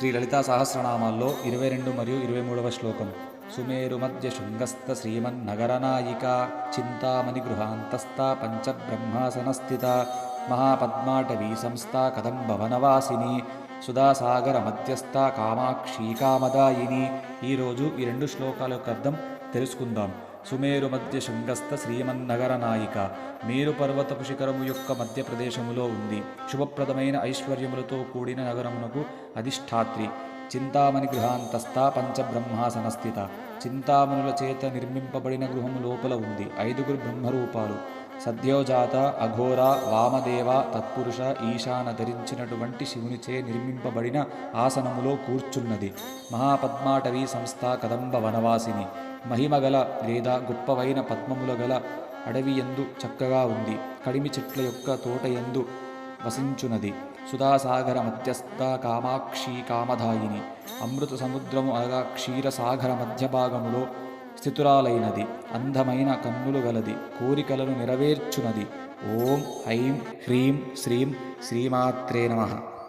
శ్రీ లలితా సహస్రనామాల్లో ఇరవై రెండు మరియు ఇరవై మూడవ శ్లోకం. సుమేరు మధ్య శృంగస్థ శ్రీమన్నగరనాయిక చింతామణి గృహాంతస్థ పంచబ్రహ్మాసనస్థిత మహాపద్మాటవీ సంస్థ కదంబవనవాసిని సుధాసాగర మధ్యస్థ కామాక్షి కామదాయిని. ఈరోజు ఈ రెండు శ్లోకాల యొక్క అర్థం తెలుసుకుందాం. సుమేరు మధ్య శృంగస్థ శ్రీమన్నగర నాయిక మేరు పర్వతపు శిఖరము యొక్క మధ్య ప్రదేశములో ఉంది. శుభప్రదమైన ఐశ్వర్యములతో కూడిన నగరమునకు అధిష్టాత్రి చింతామణి గృహాంతస్థ పంచబ్రహ్మాసనస్థిత. చింతామణుల చేత నిర్మింపబడిన గృహము లోపల ఉంది. ఐదుగురు బ్రహ్మరూపాలు. సద్యోజాత అఘోర వామదేవ తత్పురుష ఈశాన ధరించినటువంటి శివునిచే నిర్మింపబడిన ఆసనములో కూర్చున్నది. మహాపద్మాటవీ సంస్థ కదంబ వనవాసిని. మహిమగల లేదా గొప్పవైన పద్మముల గల అడవి ఎందు చక్కగా ఉంది. కడిమి చెట్ల యొక్క తోట ఎందు వసించునది. సుధాసాగర మధ్యస్థ కామాక్షి కామధాయిని. అమృత సముద్రము అనగా క్షీరసాగర మధ్య భాగములో స్థితురాలైనది అందమైన కన్నులు గలది కోరికలను నెరవేర్చునది. ఓం ఐం హ్రీం శ్రీం శ్రీమాత్రే నమః.